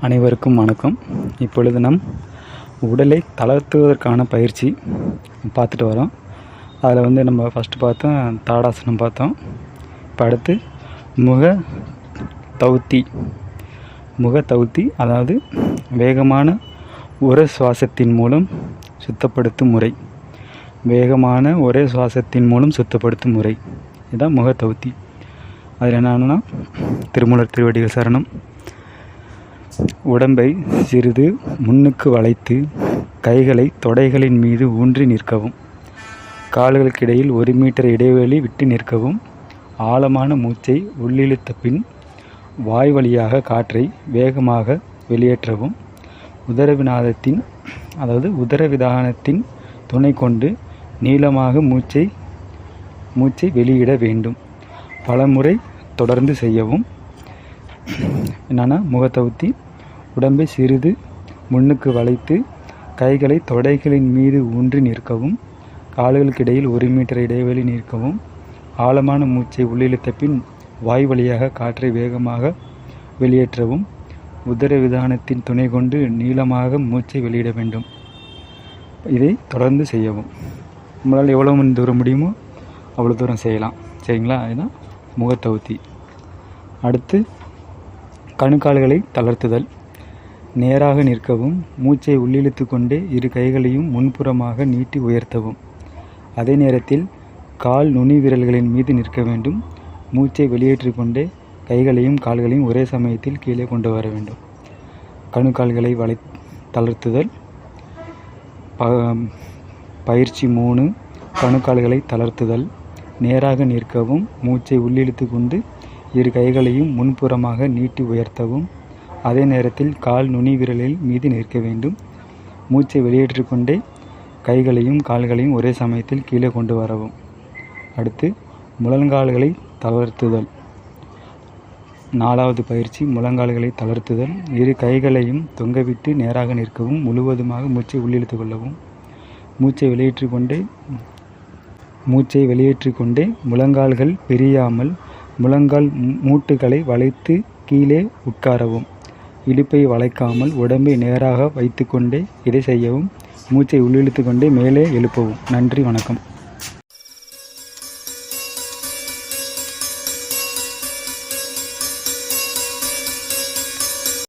அனைவருக்கும் வணக்கம். இப்பொழுது நம் உடலை தளர்த்துவதற்கான பயிற்சி பார்த்துட்டு வரோம். அதில் வந்து நம்ம ஃபஸ்ட்டு பார்த்தோம் தாடாசனம் பார்த்தோம். இப்போ அடுத்து முக தவுத்தி முக தவுத்தி அதாவது வேகமான உர சுவாசத்தின் மூலம் சுத்தப்படுத்தும் முறை. வேகமான ஒரே சுவாசத்தின் மூலம் சுத்தப்படுத்தும் முறை. இதுதான் முக அதில் என்னன்னா திருமூலர் திருவடிகள் சரணம். உடம்பை சிறிது முன்னுக்கு வளைத்து கைகளை தொடைகளின் மீது ஊன்றி நிற்கவும் கால்களுக்கிடையில் ஒரு மீட்டர் இடைவெளி விட்டு நிற்கவும் ஆழமான மூச்சை உள்ளிழுத்த பின் வாய் வழியாக காற்றை வேகமாக வெளியேற்றவும் உதரவிநாதத்தின் அதாவது உதரவிதானத்தின் துணை கொண்டு நீளமாக மூச்சை மூச்சை வெளியிட வேண்டும். பலமுறை தொடர்ந்து செய்யவும். என்னென்னா முகத்தவுத்தி உடம்பை சிறிது முன்னுக்கு வளைத்து கைகளை தொடைகளின் மீது ஊன்றி நிற்கவும் கால்களுக்கு இடையில் ஒரு மீட்டர் இடைவெளி நிற்கவும் ஆழமான மூச்சை உள்ளிழுத்த பின் வாய் வழியாக காற்றை வேகமாக வெளியேற்றவும் உதர விதானத்தின் துணை கொண்டு நீளமாக மூச்சை வெளியிட வேண்டும். இதை தொடர்ந்து செய்யவும். நம்மளால் எவ்வளோ மணி தூரம் முடியுமோ அவ்வளோ தூரம் செய்யலாம். சரிங்களா? அதுதான் முகத்தவுத்தி அடுத்து கணுக்கால்களை தளர்த்துதல். நேராக நிற்கவும் மூச்சை உள்ளிழுத்து கொண்டே இரு கைகளையும் முன்புறமாக நீட்டி உயர்த்தவும். அதே நேரத்தில் கால் நுனி விரல்களின் மீது நிற்க வேண்டும். மூச்சை வெளியேற்றிக்கொண்டே கைகளையும் கால்களையும் ஒரே சமயத்தில் கீழே கொண்டு வர வேண்டும். கணுக்கால்களை வளை தளர்த்துதல். ப பயிற்சி மூணு கணுக்கால்களை தளர்த்துதல். நேராக நிற்கவும் மூச்சை உள்ளிழுத்து கொண்டு இரு கைகளையும் முன்புறமாக நீட்டி உயர்த்தவும். அதே நேரத்தில் கால் நுனி விரலில் மீது நிற்க வேண்டும். மூச்சை வெளியேற்றிக்கொண்டே கைகளையும் கால்களையும் ஒரே சமயத்தில் கீழே கொண்டு வரவும். அடுத்து முழங்கால்களை தளர்த்துதல். நாலாவது பயிற்சி முழங்கால்களை தளர்த்துதல். இரு கைகளையும் தொங்கவிட்டு நேராக நிற்கவும் முழுவதுமாக மூச்சை உள்ளிழுத்து கொள்ளவும். மூச்சை வெளியேற்றிக்கொண்டே மூச்சை வெளியேற்றிக்கொண்டே முழங்கால்கள் பிரியாமல் முழங்கால் மூட்டுகளை வளைத்து கீழே உட்காரவும். இடுப்பை வளைக்காமல் உடம்பை நேராக வைத்துக்கொண்டே இதை செய்யவும் மூச்சை உள்ளிழுத்து கொண்டே மேலே எழுப்பவும். நன்றி வணக்கம்.